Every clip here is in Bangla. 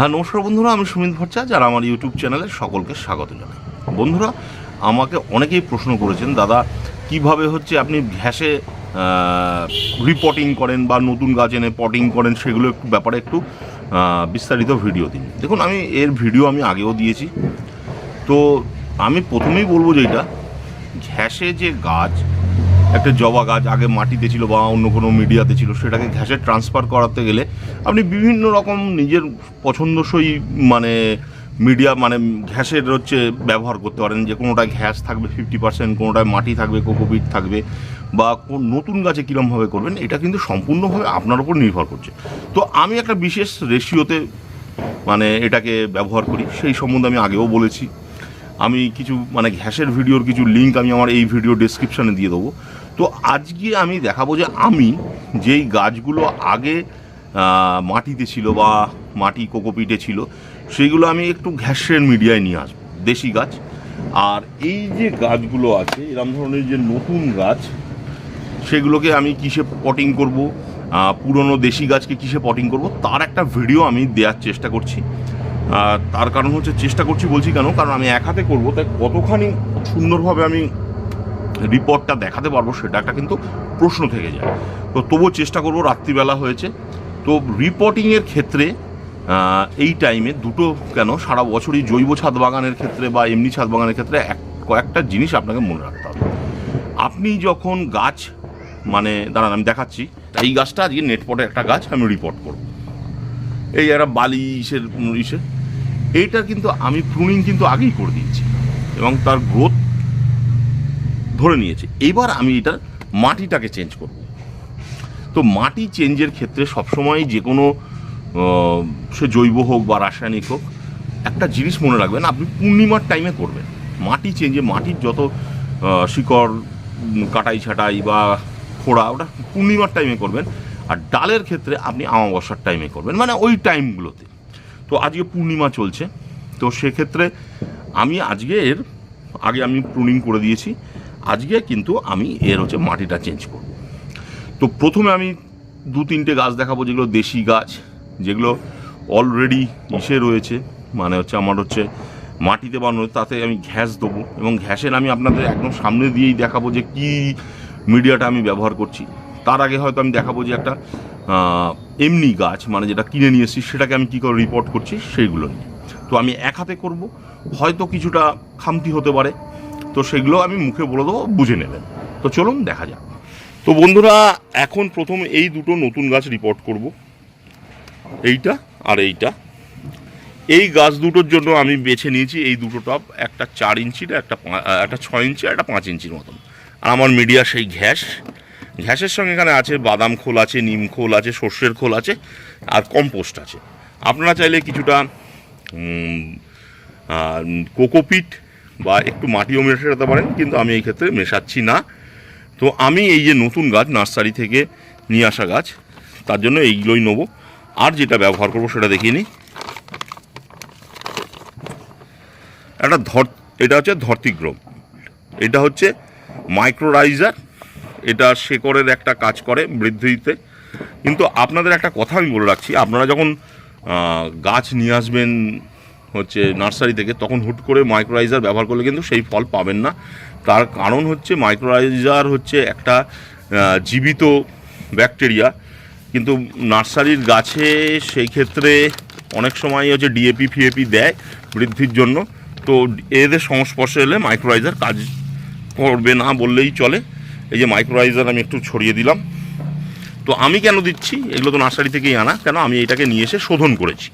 হ্যাঁ নমস্কার বন্ধুরা, আমি সুমিত ভট্টাচার্য আর আমার ইউটিউব চ্যানেলে সকলকে স্বাগত জানাই। বন্ধুরা, আমাকে অনেকেই প্রশ্ন করেছেন, দাদা, কীভাবে হচ্ছে আপনি ঘ্যাসে রিপোর্টিং করেন বা নতুন গাছ এনে পটিং করেন, সেগুলো একটু ব্যাপারে একটু বিস্তারিত ভিডিও দিন। দেখুন, আমি এর ভিডিও আমি আগেও দিয়েছি। তো আমি প্রথমেই বলব যে এটা ঘ্যাসে যে গাছ একটা জবা গাছ আগে মাটিতে ছিল বা অন্য কোনো মিডিয়াতে ছিল, সেটাকে ঘ্যাসে ট্রান্সফার করাতে গেলে আপনি বিভিন্ন রকম নিজের পছন্দসই মানে মিডিয়া মানে ঘ্যাসের হচ্ছে ব্যবহার করতে পারেন। যে কোনোটায় ঘ্যাস থাকবে ফিফটি পার্সেন্ট কোনোটায় মাটি থাকবে, কোকোপিট থাকবে, বা কোন নতুন গাছে কীরমভাবে করবেন, এটা কিন্তু সম্পূর্ণভাবে আপনার উপর নির্ভর করছে। তো আমি একটা বিশেষ রেশিওতে মানে এটাকে ব্যবহার করি, সেই সম্বন্ধে আমি আগেও বলেছি। আমি কিছু মানে ঘ্যাসের ভিডিওর কিছু লিঙ্ক আমি আমার এই ভিডিও ডেসক্রিপশানে দিয়ে দেবো। তো আজকে আমি দেখাবো যে আমি যেই গাছগুলো আগে মাটিতে ছিল বা মাটি কোকোপিটে ছিল সেইগুলো আমি একটু ঘ্যাসের মিডিয়ায় নিয়ে আসব, দেশি গাছ। আর এই যে গাছগুলো আছে এরকম ধরনের যে নতুন গাছ, সেগুলোকে আমি কিসে পটিং করব পুরনো দেশি গাছকে কিসে পটিং করব, তার একটা ভিডিও আমি দেওয়ার চেষ্টা করছি। তার কারণ হচ্ছে চেষ্টা করছি বলছি কেন, কারণ আমি এক হাতে করব, তাই কতখানি সুন্দরভাবে আমি রিপোর্টটা দেখাতে পারব সেটা একটা কিন্তু প্রশ্ন থেকে যায়। তো তবুও চেষ্টা করব, রাত্রিবেলা হয়েছে। তো রিপোর্টিংয়ের ক্ষেত্রে এই টাইমে দুটো কেন, সারা বছরই জৈব ছাদ বাগানের ক্ষেত্রে বা এমনি ছাদ বাগানের ক্ষেত্রে এক, কয়েকটা জিনিস আপনাকে মনে রাখতে হবে। আপনি যখন গাছ মানে দাঁড়ান, আমি দেখাচ্ছি। এই গাছটা আজকে নেটপটে একটা গাছ, আমি রিপোর্ট করব। এই একটা বালি ইসের, ইসে। এইটার কিন্তু আমি প্রুনিং কিন্তু আগেই করে দিয়েছি। এবং তার গ্রোথ ধরে নিয়েছে। এবার আমি এটা মাটিটাকে চেঞ্জ করব। তো মাটি চেঞ্জের ক্ষেত্রে সবসময় যে কোনো সে জৈব হোক বা রাসায়নিক হোক, একটা জিনিস মনে রাখবেন, আপনি পূর্ণিমার টাইমে করবেন। মাটি চেঞ্জে মাটির যত শিকড় কাটাই ছাটাই বা খোড়া, ওটা পূর্ণিমার টাইমে করবেন। আর ডালের ক্ষেত্রে আপনি আমাবস্যার টাইমে করবেন মানে ওই টাইমগুলোতে তো আজকে পূর্ণিমা চলছে। তো সেক্ষেত্রে আমি আজকে এর, আগে আমি প্রুনিং করে দিয়েছি। আজকে কিন্তু আমি এর হচ্ছে মাটিটা চেঞ্জ করব। তো প্রথমে আমি দু তিনটে গাছ দেখাবো, যেগুলো দেশি গাছ, যেগুলো অলরেডি ইসে রয়েছে। মানে হচ্ছে আমার হচ্ছে মাটিতে বানানো, তাতে আমি ঘ্যাস দেবো এবং ঘ্যাসের আমি আপনাদের একদম সামনে দিয়েই দেখাবো যে কি মিডিয়াটা আমি ব্যবহার করছি। তার আগে হয়তো আমি দেখাবো যে একটা এমনি গাছ মানে যেটা কিনে নিয়ে এসেছি, সেটাকে আমি কী করে রিপোর্ট করছি, সেইগুলো নিয়ে। তো আমি এক হাতে করব, হয়তো কিছুটা খামতি হতে পারে তো সেগুলো আমি মুখে বলে দেবো, বুঝে নেবেন। তো চলুন, দেখা যাক। তো বন্ধুরা, এখন প্রথম এই দুটো নতুন গাছ রিপোর্ট করব। এইটা আর এইটা। এই গাছ দুটোর জন্য আমি বেছে নিয়েছি এই দুটো টপ, একটা চার ইঞ্চির, একটা একটা ছয় ইঞ্চি একটা পাঁচ ইঞ্চির মতন। আর আমার মিডিয়া সেই ঘ্যাস। ঘ্যাসের সঙ্গে এখানে আছে বাদাম খোল আছে, নিম খোল আছে, সর্ষের খোল আছে, আর কম্পোস্ট আছে। আপনারা চাইলে কিছুটা কোকোপিট বা একটু মাটিও মেশাতে পারেন, কিন্তু আমি এই ক্ষেত্রে মেশাচ্ছি না। তো আমি এই যে নতুন গাছ, নার্সারি থেকে নিয়ে আসা গাছ, তার জন্য এইগুলোই নেব। আর যেটা ব্যবহার করব সেটা দেখিয়ে নিই। একটা ধর, এটা হচ্ছে ধর্তিগ্রম এটা হচ্ছে মাইক্রোরাইজার। এটা শেকড়ের একটা কাজ করে বৃদ্ধিতে। কিন্তু আপনাদের একটা কথা আমি বলে রাখছি, আপনারা যখন গাছ নিয়ে আসবেন হচ্ছে নার্সারি থেকে, তখন হুট করে মাইক্রোরাইজার ব্যবহার করলে কিন্তু সেই ফল পাবেন না। তার কারণ হচ্ছে মাইক্রোরাইজার হচ্ছে একটা জীবিত ব্যাকটেরিয়া কিন্তু নার্সারির গাছে সেই ক্ষেত্রে অনেক সময় হচ্ছে ডিএপি ফিএপি দেয় বৃদ্ধির জন্য। তো এদের সংস্পর্শে এলে মাইক্রোরাইজার কাজ করবে না বললেই চলে। এই যে মাইক্রোরাইজার আমি একটু ছড়িয়ে দিলাম। তো আমি কেন দিচ্ছি? এগুলো তো নার্সারি থেকেই আনা। কেন? আমি এটাকে নিয়ে এসে শোধন করেছি।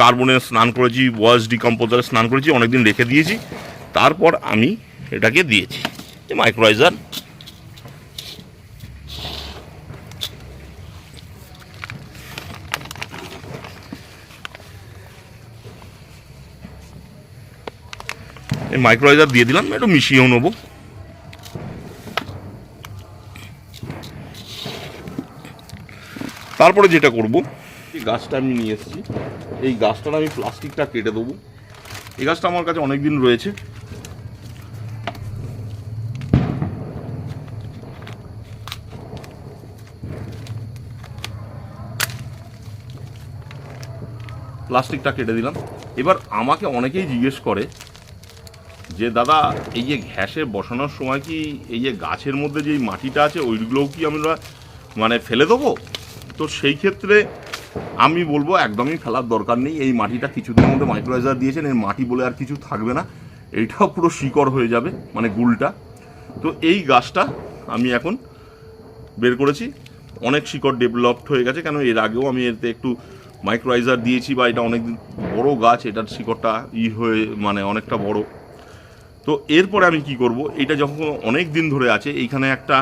কার্বনে স্নান করেছি, ওয়াশ ডিকম্পোজারে স্নান করেছি, অনেকদিন রেখে দিয়েছি। তারপর আমি এটাকে দিয়েছি মাইক্রোরাইজার এই মাইক্রোরাইজার দিয়ে দিলাম, একটু মিশিয়েও নেব। তারপরে যেটা করব এই গাছটা আমি নিয়ে এসেছি। এই গাছটার আমি প্লাস্টিকটা কেটে দেবো। এই গাছটা আমার কাছে অনেক দিন রয়েছে। প্লাস্টিকটা কেটে দিলাম। এবার আমাকে অনেকেই জিজ্ঞেস করে যে, দাদা, এই যে ঘ্যাসে বসানোর সময় কি এই যে গাছের মধ্যে যে মাটিটা আছে, ওইগুলোও কি আমরা মানে ফেলে দেবো? তো সেই ক্ষেত্রে আমি বলব একদমই ফেলার দরকার নেই। এই মাটিটা কিছুদিনের মধ্যে মাইক্রোরাইজার দিয়েছেন, এই মাটি বলে আর কিছু থাকবে না। এইটাও পুরো শিকড় হয়ে যাবে মানে গুলটা। তো এই গাছটা আমি এখন বের করেছি। অনেক শিকড় ডেভেলপড হয়ে গেছে, কেন এর আগেও আমি এতে একটু মাইক্রোরাইজার দিয়েছি বা এটা অনেক বড় গাছ, এটার শিকড়টা ই হয়ে মানে অনেকটা বড়। তো এরপরে আমি কি করব, এটা যখন অনেক দিন ধরে আছে, এইখানে একটা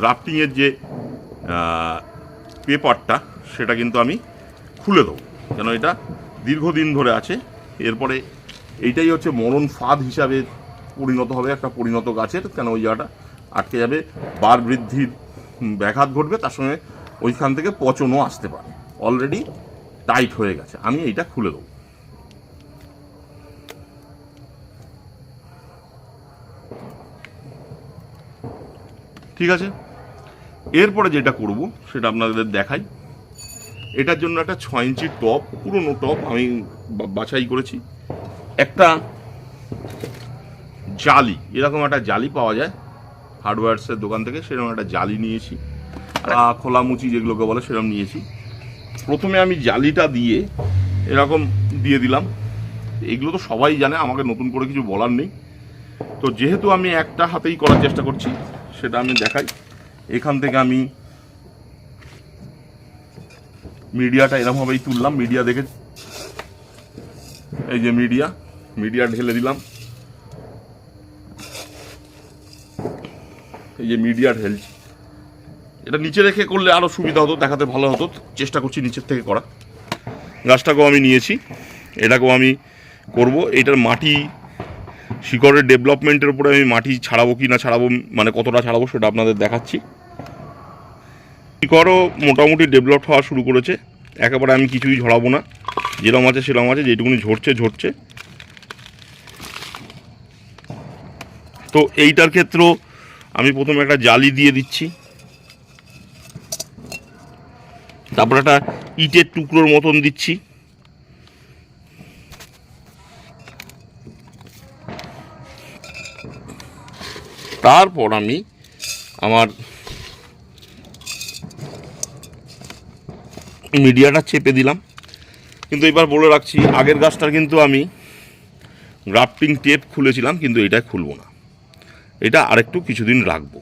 গ্রাফটিংয়ের যে পেপারটা সেটা কিন্তু আমি খুলে দেবো। কেন এটা দীর্ঘদিন ধরে আছে। এরপরে এইটাই হচ্ছে মরণ ফাঁদ হিসাবে পরিণত হবে, একটা পরিণত গাছের, কেন ওই জায়গাটা আটকে যাবে। বার বৃদ্ধির ব্যাঘাত ঘটবে, তার সঙ্গে ওইখান থেকে পচনও আসতে পারে। অলরেডি টাইট হয়ে গেছে। আমি এইটা খুলে দেবো। ঠিক আছে? এরপরে যেটা করব, সেটা আপনাদের দেখাই। এটার জন্য একটা ছয় ইঞ্চি টপ পুরনো টপ আমি বাছাই করেছি। একটা জালি এরকম একটা জালি পাওয়া যায় হার্ডওয়্যার্সের দোকান থেকে সেরকম একটা জালি নিয়েছি। খোলামুচি যেগুলোকে বলে সেরকম নিয়েছি। প্রথমে আমি জালিটা দিয়ে এরকম দিয়ে দিলাম। এগুলো তো সবাই জানে আমাকে নতুন করে কিছু বলার নেই। তো যেহেতু আমি একটা হাতেই করার চেষ্টা করছি সেটা আমি দেখাই। এখান থেকে আমি মিডিয়াটা এরকমভাবেই তুললাম মিডিয়া দেখে। এই যে মিডিয়া মিডিয়া ঢেলে দিলাম। এই যে মিডিয়া ঢেলছি। এটা নিচে রেখে করলে আরও সুবিধা হতো, দেখাতে ভালো হতো। চেষ্টা করছি নিচের থেকে করা গাছটাকেও আমি নিয়েছি। এটাকেও আমি করব। এটার মাটি শিকড়ের ডেভেলপমেন্টের উপরে আমি মাটি ছাড়াবো কি না ছাড়াবো মানে কতটা ছাড়াবো সেটা আপনাদের দেখাচ্ছি। শিকড়ও মোটামুটি ডেভেলপ হওয়া শুরু করেছে একেবারে আমি কিছুই ঝরাবো না যেরকম আছে সেরকম আছে যেটুকুনি ঝরছে ঝরছে তো এইটার ক্ষেত্রেও আমি প্রথমে একটা জালি দিয়ে দিচ্ছি তারপর একটা ইটের টুকরোর মতন দিচ্ছি তারপর আমি আমার মিডিয়াটা চেপে দিলাম। কিন্তু এবার বলে রাখছি, আগের গাছটার কিন্তু আমি গ্রাফটিং টেপ খুলেছিলাম, কিন্তু এটা খুলবো না। এটা আরেকটু কিছুদিন রাখব।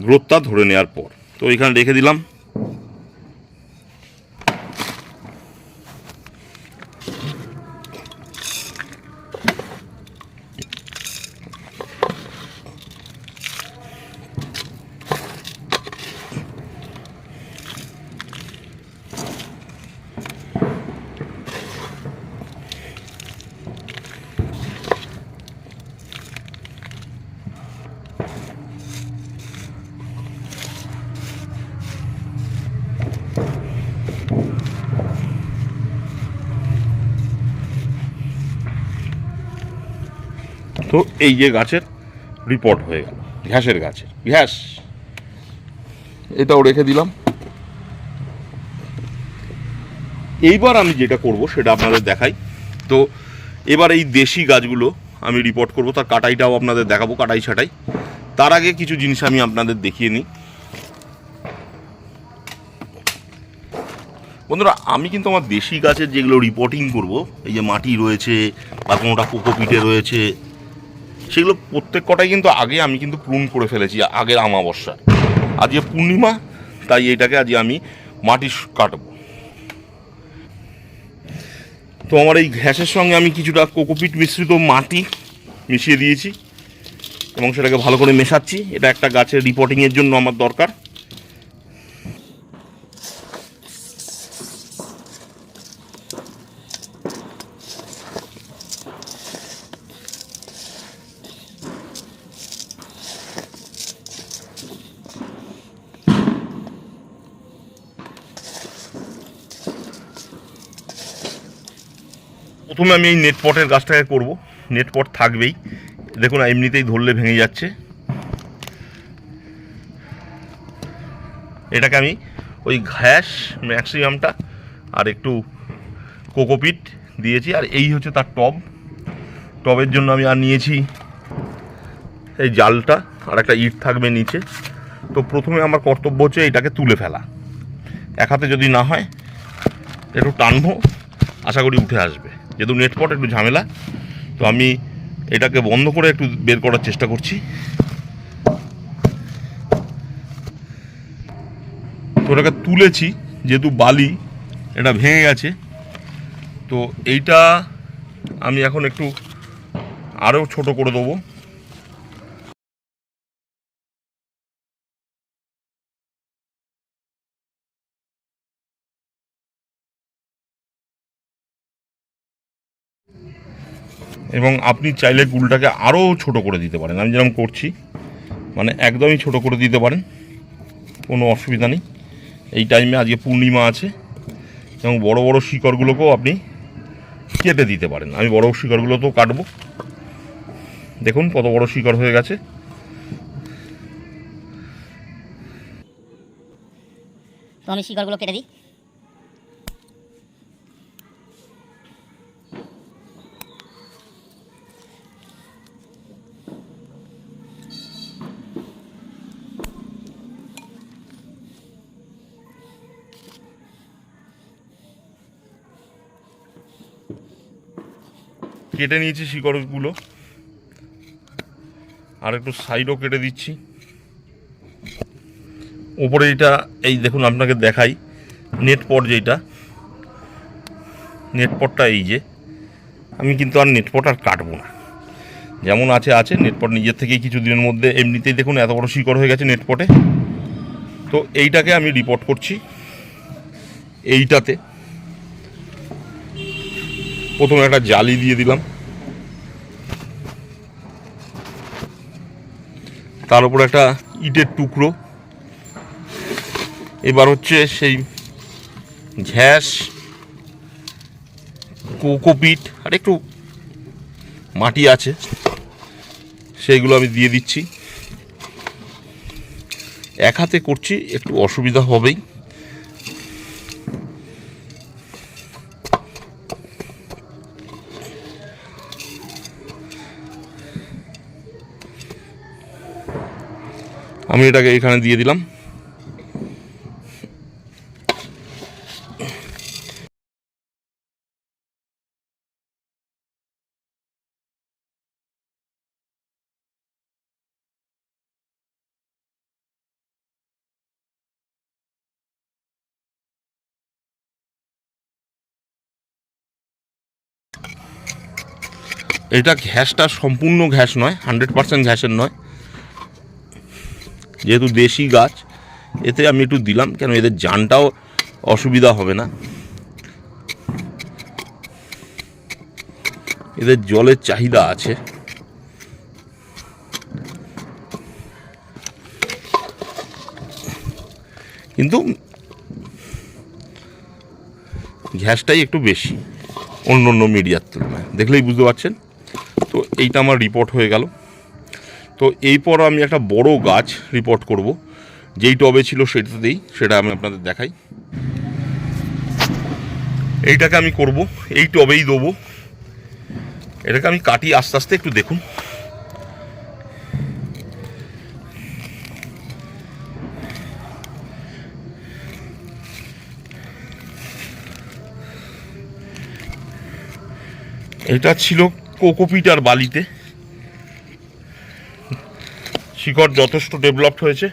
গ্রোথটা ধরে নেওয়ার পর। তো এখানে রেখে দিলাম। তো এই যে গাছের রিপোর্ট হয়ে গেল, ঘ্যাসের গাছের, ঘ্যাস। এটাও রেখে দিলাম। এইবার আমি যেটা করব, সেটা আপনাদের দেখাই। তো এবার এই দেশি গাছগুলো আমি রিপোর্ট করব, তার কাটাইটাও আপনাদের দেখাবো, কাটাই ছাটাই। তার আগে কিছু জিনিস আমি আপনাদের দেখিয়ে নিই। বন্ধুরা, আমি কিন্তু আমার দেশি গাছের যেগুলো রিপোর্টিং করব, এই যে মাটি রয়েছে বা কোনোটা কোকোপিটে রয়েছে সেগুলো প্রত্যেক কটাই কিন্তু আগে আমি কিন্তু প্রুন করে ফেলেছি, আগের আমাবস্যা আজকে পূর্ণিমা, তাই এটাকে আজকে আমি মাটি কাটবো। তো আমার এই ঘ্যাসের সঙ্গে আমি কিছুটা কোকোপিট মিশ্রিত মাটি মিশিয়ে দিয়েছি এবং সেটাকে ভালো করে মেশাচ্ছি। এটা একটা গাছের রিপোর্টিংয়ের জন্য আমার দরকার। প্রথমে আমি এই নেট পটের গাছটাকে করব। নেট পট থাকবেই। দেখুন, এমনিতেই ধরলে ভেঙে যাচ্ছে। এটাকে আমি ওই ঘ্যাস ম্যাক্সিমামটা আর একটু কোকোপিট দিয়েছি। আর এই হচ্ছে তার টব। টবের জন্য আমি আর নিয়েছি এই জালটা। আর একটা ইট থাকবে নিচে। তো প্রথমে আমার কর্তব্য হচ্ছে এটাকে তুলে ফেলা। এক হাতে যদি না হয়, একটু টানবো। আশা করি উঠে আসবে। যেহেতু নেটপট একটু ঝামেলা, তো আমি এটাকে বন্ধ করে একটু বের করার চেষ্টা করছি। তো ওটাকে তুলেছি, যেহেতু বালি, এটা ভেঙে গেছে। তো এইটা আমি এখন একটু আরও ছোট করে দেবো। এবং আপনি চাইলে গুলটাকে আরও ছোট করে দিতে পারেন। আমি যেরকম করছি মানে একদমই ছোট করে দিতে পারেন, কোনো অসুবিধা নেই। এই টাইমে আজকে পূর্ণিমা আছে এবং বড় বড় শিকড়গুলোকেও আপনি কেটে দিতে পারেন। আমি বড় শিকড়গুলো তো কাটবো। দেখুন কত বড় শিকড় হয়ে গেছে। তো আমি শিকড়গুলো কেটে দিই। কেটে নিয়েছি শিকড়গুলো। আর একটু সাইডও কেটে দিচ্ছি। ওপরে এটা এই দেখুন আপনাকে দেখাই নেট পট যেটা। নেট পটটা এই যে। আমি কিন্তু আর নেট পট আর কাটবো না। যেমন আছে আছে নেট পট নিজের থেকেই কিছু দিনের মধ্যে। এমনিতেই দেখুন এত বড় শিকড় হয়ে গেছে নেট পটে তো এইটাকে আমি রিপোর্ট করছি। এইটাতে প্রথমে একটা জালি দিয়ে দিলাম। তার উপর একটা ইটের টুকরো। এবার হচ্ছে সেই ঘ্যাস, কোকোপিট আর একটু মাটি আছে, সেইগুলো আমি দিয়ে দিচ্ছি। এক হাতে করছি, একটু অসুবিধা হবেই। আমি এটাকে এখানে দিয়ে দিলাম। এটা ঘ্যাসটা সম্পূর্ণ ঘ্যাস নয় হান্ড্রেড পার্সেন্ট ঘ্যাসের নয়। যেহেতু দেশি গাছ, এতে আমি একটু দিলাম, কেন এদের জানটাও অসুবিধা হবে না। এদের জলের চাহিদা আছে। কিন্তু ঘ্যাসটাই একটু বেশি অন্য অন্য মিডিয়ার তুলনায়। দেখলেই বুঝতে পারছেন? তো এইটা আমার রিপোর্ট হয়ে গেল। তো এরপর আমি একটা বড় গাছ রিপোর্ট করব। যেই টবে ছিল সেটাতেই, সেটা আমি আপনাদের দেখাই। এইটাকে আমি করব, এই টবেই দেবো। এটাকে আমি কাটি আস্তে আস্তে একটু দেখুন। এটা ছিল কোকোপিট আর বালিতে। শিকড় যথেষ্ট ডেভেলপড হয়েছে।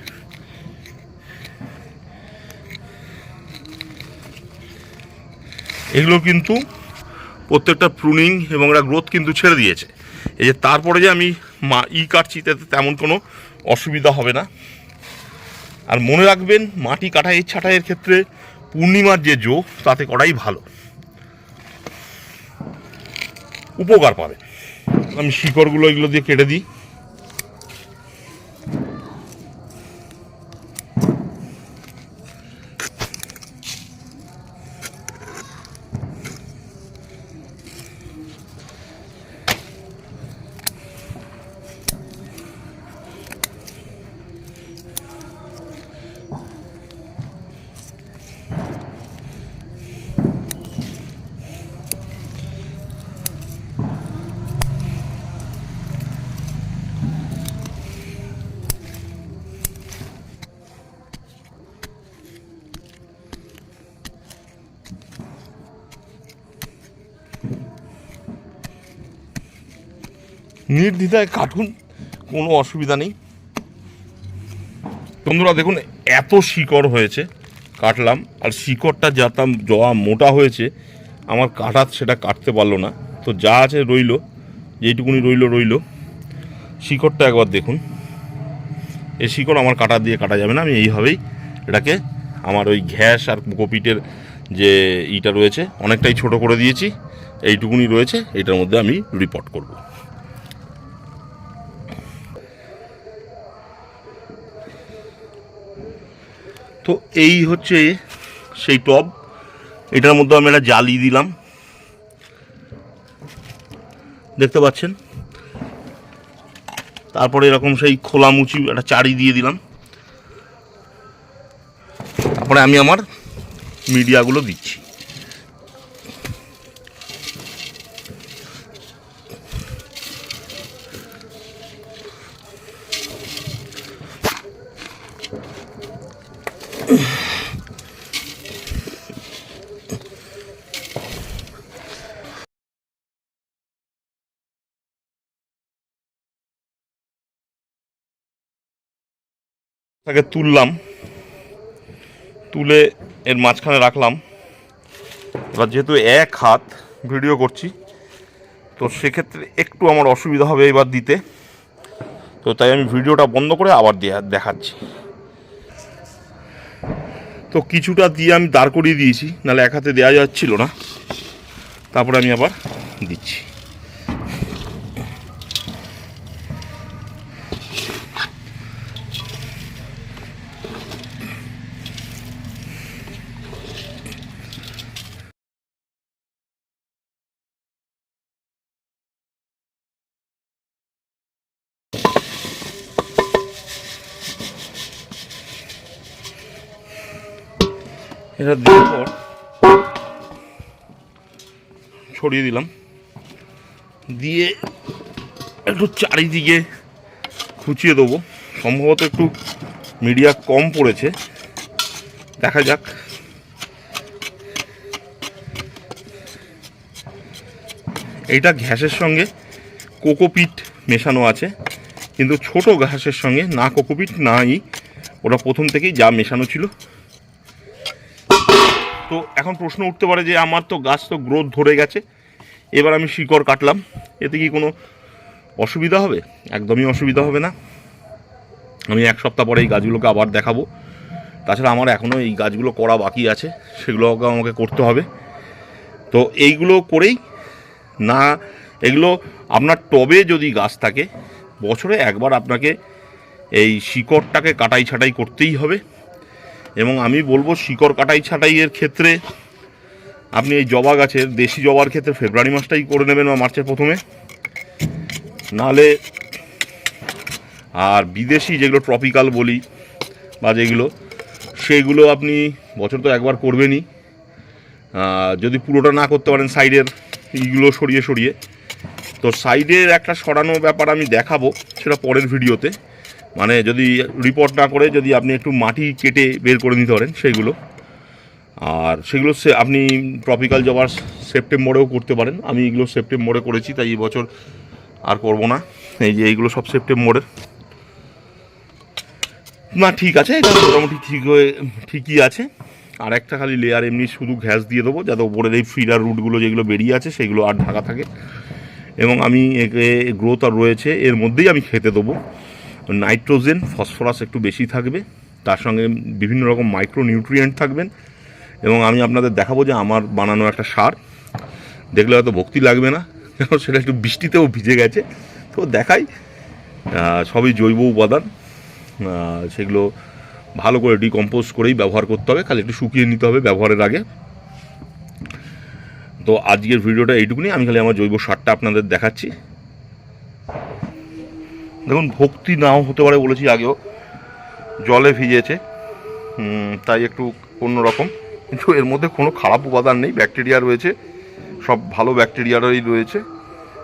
এগুলো কিন্তু প্রত্যেকটা প্রুনিং এবং এরা গ্রোথ কিন্তু ছেড়ে দিয়েছে। এই যে তারপরে যে আমি মা ই কাটছি তাতে তেমন কোনো অসুবিধা হবে না। আর মনে রাখবেন, মাটি কাটাই ছাটাইয়ের ক্ষেত্রে পূর্ণিমার যে জো তাতে করাই ভালো। উপকার পাবে। আমি শিকড়গুলো এগুলো দিয়ে কেটে দিই। নির্দ্বিধায় কাটুন, কোনো অসুবিধা নেই। বন্ধুরা, দেখুন, এত শিকড় হয়েছে, কাটলাম, আর শিকড়টা যাতাম জয়া মোটা হয়েছে, আমার কাটার সেটা কাটতে পারল না। তো যা আছে রইল, যেইটুকুনি রইল রইল। শিকড়টা একবার দেখুন। এই শিকড় আমার কাটা দিয়ে কাটা যাবে না, আমি এইভাবেই এটাকে আমার ওই ঘ্যাস আর কোপিটের যে ইটা রয়েছে, অনেকটাই ছোট করে দিয়েছি, এইটুকুনি রয়েছে এইটার মধ্যে আমি রিপোর্ট করব। তো এই হচ্ছে সেই টব। এটার মধ্যে আমি একটা জালি দিলাম। দেখতে পাচ্ছেন? তারপরে এরকম সেই খোলা মুচি একটা চারি দিয়ে দিলাম। তারপরে আমি আমার মিডিয়াগুলো দিচ্ছি। তাকে তুললাম, তুলে এর মাঝখানে রাখলাম। এবার যেহেতু এক হাত ভিডিও করছি, তো সেক্ষেত্রে একটু আমার অসুবিধা হবে এবার দিতে। তো তাই আমি ভিডিওটা বন্ধ করে আবার দেখাচ্ছি। তো কিছুটা দিয়ে আমি দাঁড় করিয়ে দিয়েছি, নাহলে এক হাতে দেওয়া যাচ্ছিল না। তারপরে আমি আবার দিচ্ছি। এটা দেওয়ার পর ছড়িয়ে দিলাম। দিয়ে একটু চারিদিকে খুঁচিয়ে দেবো। সম্ভবত একটু মিডিয়া কম পড়েছে। দেখা যাক। এইটা ঘ্যাসের সঙ্গে কোকোপিট মেশানো আছে। কিন্তু ছোট ঘাসের সঙ্গে না কোকোপিট নাই ওটা প্রথম থেকেই যা মেশানো ছিল। তো এখন প্রশ্ন উঠতে পারে যে আমার তো গাছ তো গ্রোথ ধরে গেছে। এবার আমি শিকড় কাটলাম। এতে কি কোনো অসুবিধা হবে? একদমই অসুবিধা হবে না। আমি এক সপ্তাহ পরে এই গাছগুলোকে আবার দেখাবো। তাছাড়া আমার এখনও এই গাছগুলো করা বাকি আছে। সেগুলোকে আমাকে করতে হবে। তো এইগুলো করেই না, এগুলো আপনার টবে যদি গাছ থাকে, বছরে একবার আপনাকে এই শিকড়টাকে কাটাই ছাটাই করতেই হবে। এবং আমি বলব শিকড় কাটাই ছাটাইয়ের ক্ষেত্রে আপনি এই জবা গাছের, দেশি জবার ক্ষেত্রে ফেব্রুয়ারি মাসটাই করে নেবেন বা মার্চের প্রথমে। নাহলে আর বিদেশি যেগুলো ট্রপিক্যাল বলি বা যেগুলো, সেগুলো আপনি বছর তো একবার করবেনই। যদি পুরোটা না করতে পারেন সাইডের, এইগুলো সরিয়ে সরিয়ে। তো সাইডের একটা সরানো ব্যাপার আমি দেখাবো, সেটা পরের ভিডিওতে। মানে যদি রিপোর্ট না করে যদি আপনি একটু মাটি কেটে বের করে নিতে পারেন সেইগুলো আর সেগুলো সে আপনি ট্রপিক্যাল জবার সেপ্টেম্বরেও করতে পারেন। আমি এগুলো সেপ্টেম্বরে করেছি, তাই বছর আর করব না। এই যে এইগুলো সব সেপ্টেম্বরের না, ঠিক আছে, এটা মোটামুটি ঠিক হয়ে, ঠিকই আছে। আর একটা খালি লেয়ার এমনি শুধু ঘ্যাস দিয়ে দেবো, যাতে ওপরের এই ফিডার রুটগুলো যেগুলো বেরিয়ে আছে, সেগুলো আর ঢাকা থাকে। এবং আমি একে গ্রোথ আর রয়েছে, এর মধ্যেই আমি খেতে দেবো। নাইট্রোজেন, ফসফরাস একটু বেশি থাকবে, তার সঙ্গে বিভিন্ন রকম মাইক্রো নিউট্রিয়েন্ট থাকবেন। এবং আমি আপনাদের দেখাবো যে আমার বানানো একটা সার, দেখলে হয়তো ভক্তি লাগবে না কারণ সেটা একটু বৃষ্টিতেও ভিজে গেছে। তো দেখাই সবই জৈব উপাদান সেগুলো ভালো করে ডিকম্পোজ করেই ব্যবহার করতে হবে, খালি একটু শুকিয়ে নিতে হবে ব্যবহারের আগে। তো আজকের ভিডিওটা এইটুকুনি, আমি খালি আমার জৈব সারটা আপনাদের দেখাচ্ছি। দেখুন, ভক্তি নাও হতে পারে বলেছি আগেও। জলে ভিজেছে। তাই একটু অন্যরকম। কিন্তু এর মধ্যে কোনো খারাপ উপাদান নেই। ব্যাকটেরিয়া রয়েছে। সব ভালো ব্যাকটেরিয়ারই রয়েছে।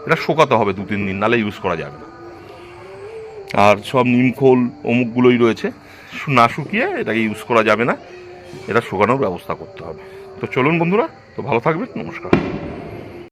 এটা শোকাতে হবে দু, তিন দিন নালে ইউজ করা যাবে না। আর সব নিমখোল অমুকগুলোই রয়েছে। না শুকিয়ে এটাকে ইউজ করা যাবে না। এটা শুকানোর ব্যবস্থা করতে হবে। তো চলুন বন্ধুরা, তো ভালো থাকবেন। নমস্কার।